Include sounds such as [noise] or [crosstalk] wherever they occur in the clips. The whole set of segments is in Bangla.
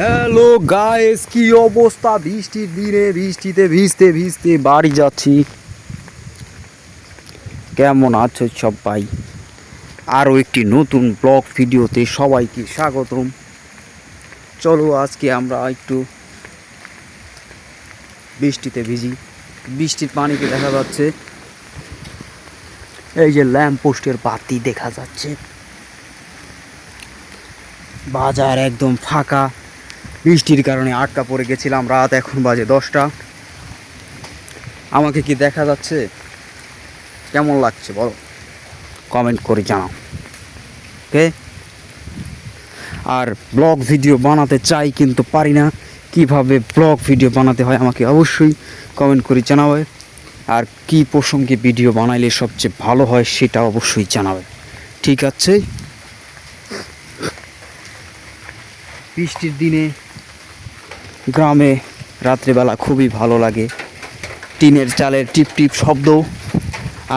হ্যালো গাইস কি অবস্থা? বৃষ্টির দিনে, বৃষ্টিতে ভিজতে ভিজতে বাড়ি যাচ্ছি। কেমন আছো সবাই? আরও একটি নতুন ব্লগ ভিডিওতে সবাইকে স্বাগতম। চলো, আজকে আমরা একটু বৃষ্টিতে ভিজি। বৃষ্টির পানিকে দেখা যাচ্ছে। এই যে ল্যাম্প পোস্টের বাতি দেখা যাচ্ছে। বাজার একদম ফাঁকা। বৃষ্টির কারণে আটকা পড়ে গেছিলাম, রাত এখন বাজে দশটা। আমাকে কি দেখা যাচ্ছে? কেমন লাগছে বলো? কমেন্ট করে জানাও। ওকে আর ব্লগ ভিডিও বানাতে চাই কিন্তু পারি না। কীভাবে ব্লগ ভিডিও বানাতে হয় আমাকে অবশ্যই কমেন্ট করে জানাবে। আর কি প্রসঙ্গে ভিডিও বানাইলে সবচেয়ে ভালো হয় সেটা অবশ্যই জানাবে। ঠিক আছে? বৃষ্টির দিনে গ্রামে রাত্রেবেলা খুবই ভালো লাগে। টিনের চালের টিপ টিপ শব্দ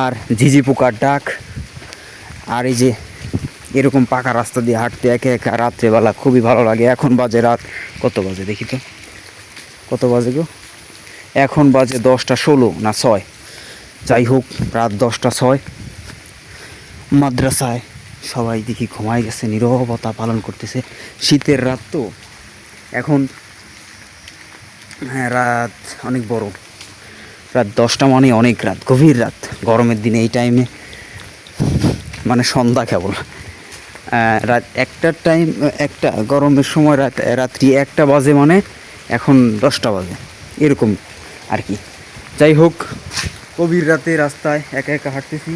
আর ঝিঝি পোকার ডাক আর এই যে এরকম পাকা রাস্তা দিয়ে হাঁটতে একে একা রাত্রেবেলা খুবই ভালো লাগে। এখন বাজে রাত, কত বাজে দেখি তো? কত বাজে গো? এখন বাজে দশটা ষোলো না ছয়। যাই হোক, রাত দশটা ছয়। মাদ্রাসায় সবাই দেখি ঘুমায় গেছে, নীরবতা পালন করতেছে। শীতের রাত তো, এখন হ্যাঁ রাত অনেক বড়। রাত দশটা মানে অনেক রাত, গভীর রাত। গরমের দিনে এই টাইমে মানে সন্ধ্যা কেবল। রাত একটার টাইম একটা, গরমের সময় রাত, রাত্রি একটা বাজে মানে এখন দশটা বাজে। এরকম আর কি। যাই হোক, গভীর রাতে রাস্তায় একা একা হাঁটতেছি।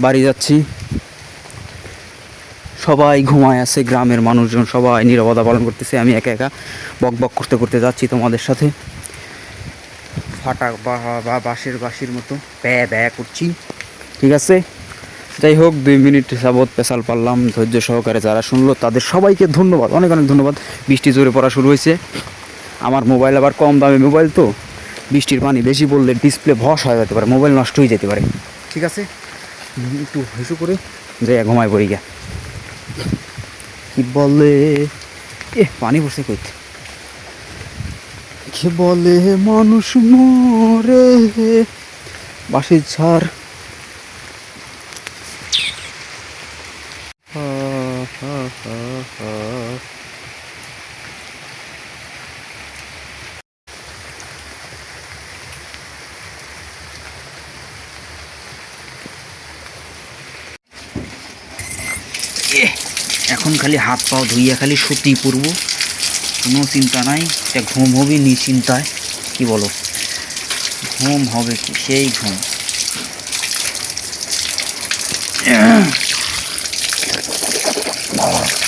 বাড়ি যাচ্ছি। সবাই ঘুমায় আছে, গ্রামের মানুষজন সবাই নিরবতা পালন করতেছে, আমি একা একা বক বক করতে করতে যাচ্ছি তোমাদের সাথে। ফাটা বা বাঁশের বাঁশির মতো ব্যা ব্যা করছি। ঠিক আছে? যাই হোক, দুই মিনিট যাবৎ পেশাল পারলাম, ধৈর্য সহকারে যারা শুনলো তাদের সবাইকে ধন্যবাদ, অনেক অনেক ধন্যবাদ। বৃষ্টি জোরে পড়া শুরু হয়েছে। আমার মোবাইল আবার কম দামে মোবাইল তো। বৃষ্টির পানি বেশি পড়লে ডিসপ্লে ভস হয়ে যেতে পারে, মোবাইল নষ্ট হয়ে যেতে পারে। ঠিক আছে? একটু হিসু করে যাই ঘুমায় পড়ি গা কি বলে? এ পানি পড়ছে কইতে কি বলে মানুষ মরে? বাসির ঝাড়। হা, হা, হা, এখন খালি হাত পাও ধুইয়া খালি সুতি পরব কোনো চিন্তা নাই, এটা ঘুম হবে নিশ্চিন্তায়, কি বলো? ঘুম হবে কি? সেই ঘুম। [clears throat]